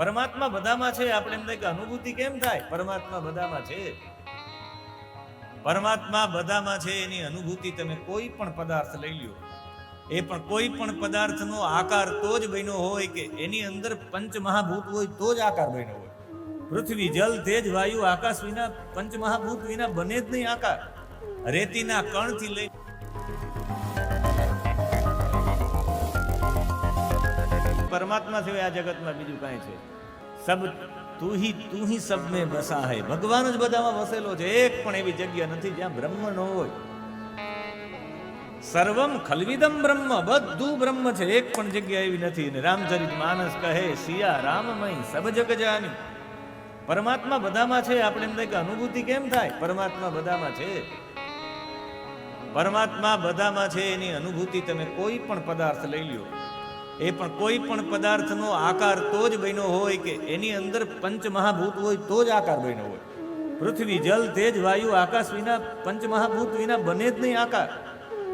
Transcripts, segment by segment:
પરમાત્મા બધામાં છે. આપણે એમ કે અનુભૂતિ કેમ થાય? પરમાત્મા બધામાં છે. પરમાત્મા બધામાં છે એની અનુભૂતિ તમે કોઈ પણ પદાર્થ લઈ લ્યો. એ પણ કોઈ પણ પદાર્થનો આકાર તો જ બન્યો હોય કે એની અંદર પંચ મહાભૂત હોય તો જ આકાર બન્યો હોય. પૃથ્વી, જલ, તેજ, વાયુ, આકાશ વિના પંચ મહાભૂત વિના બને જ નહીં આકાર. રેતીના કણથી લઈ પરમાત્મા સિવાય આ જગતમાં બીજું કાંઈ છે. સબ તું હી તું હી સબને બસા હે. ભગવાન જ બધામાં વસેલો છે. એક પણ એવી જગ્યા નથી જ્યાં બ્રહ્મ ન હોય. સર્વમ ખલવિદમ બ્રહ્મ, બધું બ્રહ્મ છે. એક પણ જગ્યા એવી નથી. ને રામચરિત માનસ કહે સિયા રામમય, સબ જગ જાની પરમાત્મા બધામાં છે. આપણે એમ થાય કે અનુભૂતિ કેમ થાય? પરમાત્મા બધામાં છે. પરમાત્મા બધામાં છે. એની અનુભૂતિ તમે કોઈ પણ પદાર્થ લઈ લ્યો. એ પણ કોઈ પણ પદાર્થનો આકાર તો જ બન્યો હોય કે એની અંદર પંચમહાભૂત હોય તો જ આકાર બન્યો હોય. પૃથ્વી જલ તેજ વાયુ આકાશ વિના પંચમહાભૂત વિના બને જ નહીં આકાર.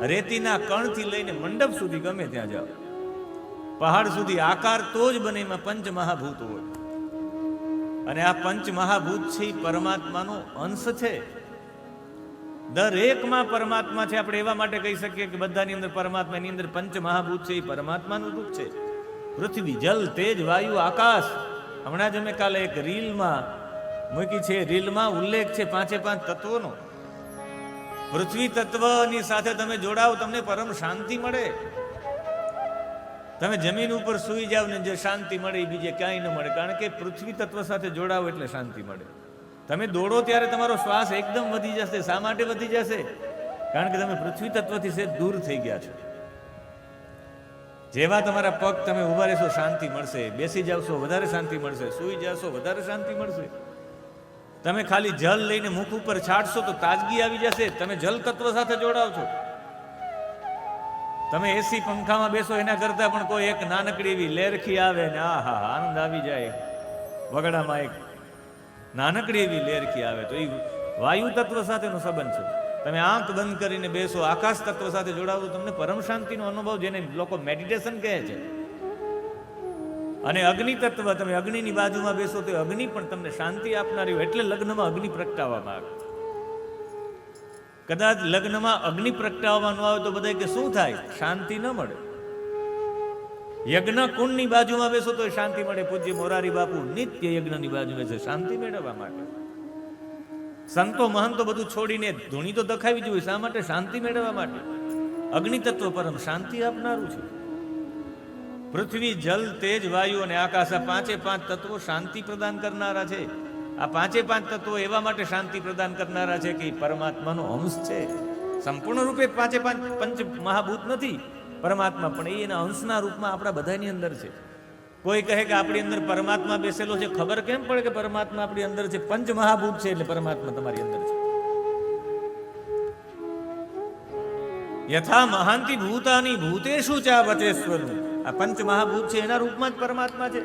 રેતીના કણથી લઈને મંડપ સુધી ગમે ત્યાં જાઓ. પહાડ સુધી આકાર તો જ બને એમાં પંચમહાભૂત હોય. અને આ પંચમહાભૂત છે પરમાત્માનો અંશ છે. દરેકમાં પરમાત્મા છે, આપણે એવા માટે કહી શકીએ કે બધાની અંદર પરમાત્મા, એની અંદર પંચ મહાભૂત છે, એ પરમાત્માનું રૂપ છે. પૃથ્વી જલ, તેજ, વાયુ, આકાશ. હમણાં જ અમે કાલે એક રીલમાં મૂકી છે, રીલમાં ઉલ્લેખ છે પાંચે પાંચ તત્વોનો. પૃથ્વી તત્વની સાથે તમે જોડાઓ, તમને પરમ શાંતિ મળે. તમે જમીન ઉપર સૂઈ જાવ ને જે શાંતિ મળે, એ બીજે ક્યાંય ન મળે. કારણ કે પૃથ્વી તત્વ સાથે જોડાવો એટલે શાંતિ મળે. તમે દોડો ત્યારે તમારો શ્વાસ એકદમ વધી જશે, શા માટે વધી જશે? કારણ કે તમે પૃથ્વી તત્વથી સે દૂર થઈ ગયા છો. જેવા તમારા પગ તમે ઊભા રહેશો, શાંતિ મળશે. બેસી જાવશો વધારે શાંતિ મળશે. સૂઈ જશો વધારે શાંતિ મળશે. તમે ખાલી જલ લઈને મુખ ઉપર છાંટશો તો તાજગી આવી જશે. તમે જલ તત્વ સાથે જોડાવ છો. તમે એસી પંખામાં બેસો, એના કરતા પણ કોઈ એક નાનકડી એવી લેરખી આવે ને આ હા આનંદ આવી જાય. વગડામાં એક નાનકડી એવી લેરખી આવે તો એ વાયુ તત્વ સાથેનો સંબંધ છે. તમે આંખ બંધ કરીને બેસો, આકાશ તત્વ સાથે જોડાવો, તમને પરમ શાંતિનો અનુભવ જેને લોકો મેડિટેશન કહે છે. અને અગ્નિ તત્વ, તમે અગ્નિની બાજુમાં બેસો તો અગ્નિ પણ તમને શાંતિ આપનારી હોય, એટલે લગ્નમાં અગ્નિ પ્રગટાવવામાં આવે. કદાચ લગ્નમાં અગ્નિ પ્રગટાવવાનું આવે તો બધા કે શું થાય? શાંતિ ન મળે. યજ્ઞ કુંડની બાજુમાં બેસો તો શાંતિ મળે. પૂજ્ય મોરારી બાપુ નિત્ય યજ્ઞની બાજુ છે. શાંતિ મેળવવા માટે. સંતો મહંતો બધું છોડીને ધૂણી તો દખાવી જોઈએ શા માટે? શાંતિ મેળવવા માટે. અગ્નિ તત્વ પરમ શાંતિ આપનારું છે. પૃથ્વી, જલ, તેજ, વાયુ અને આકાશ આ પાંચે પાંચ તત્વો શાંતિ પ્રદાન કરનારા છે. આ પાંચે પાંચ તત્વો એવા માટે શાંતિ પ્રદાન કરનારા છે કે પરમાત્માનો અંશ છે. સંપૂર્ણ રૂપે પાંચે પાંચ પંચ મહાભૂત નથી. પરમાત્મા, પણ એના અંશના રૂપમાં આપણા બધાની અંદર છે. કોઈ કહે કે આપણી અંદર પરમાત્મા બેસેલો છે, ખબર કેમ પડે કે પરમાત્મા આપણી અંદર છે? પંચ મહાભૂત છે એટલે પરમાત્મા તમારી અંદર છે. યથા મહાંતિ ભૂતાની ભૂતેશુ ચા વચેશ્વર આ પંચ મહાભૂત છે, એના રૂપમાં જ પરમાત્મા છે.